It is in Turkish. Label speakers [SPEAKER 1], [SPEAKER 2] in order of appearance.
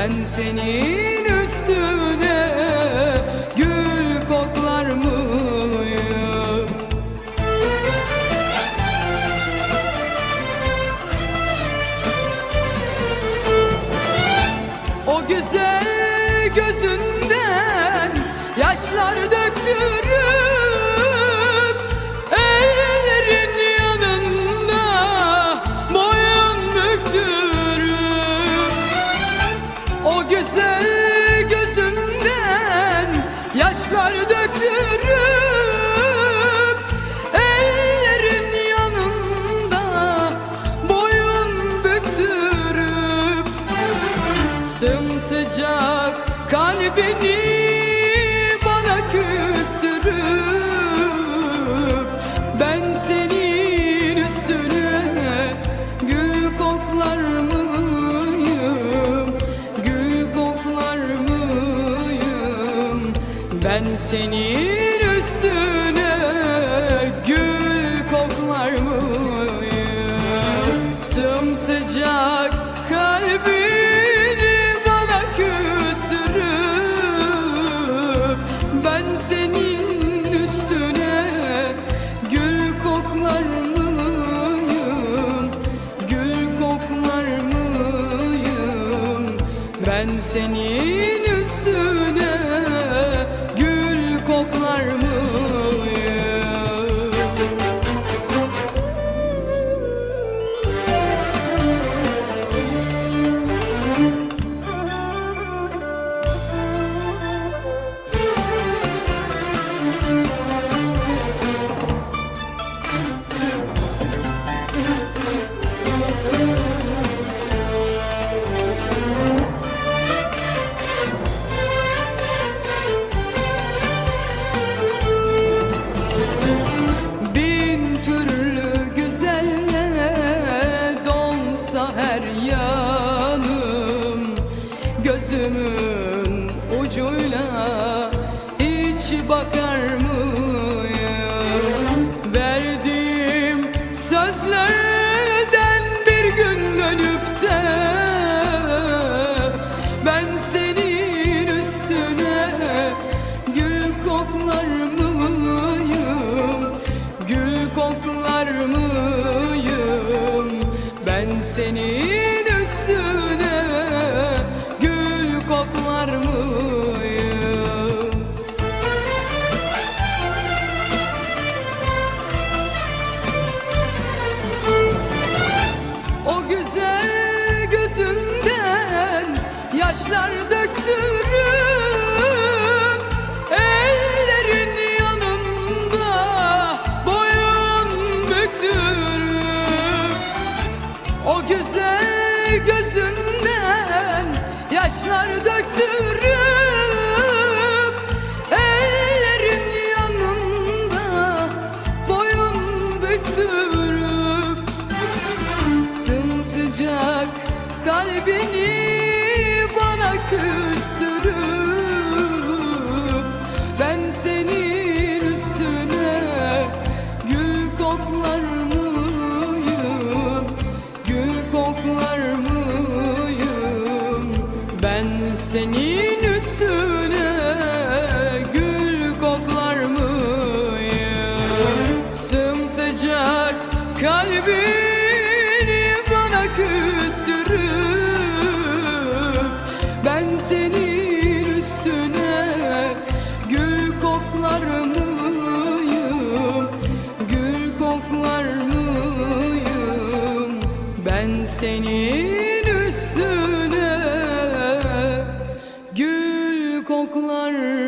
[SPEAKER 1] Ben senin üstüne gül koklar mıyım? O güzel gözünden yaşlar döktürüp yaşlar Ben senin üstüne gül koklar mıyım? Sımsıcak kalbini bana küstürüp Ben senin üstüne gül koklar mıyım? Gül koklar mıyım? Ben senin üstüne yanım Gözümün yaşlar döktürüp Ellerin yanında boyun büktürüp O güzel gözümden yaşlar döktürüp Ellerin yanında boyun büktürüp Sımsıcak kalbini bana küstürüp Ben senin üstüne gül koklar mıyım? Gül koklar mıyım? Ben senin üstüne senin üstüne. Gül koklar mıyım, gül koklar mıyım? Ben senin üstüne. Gül koklar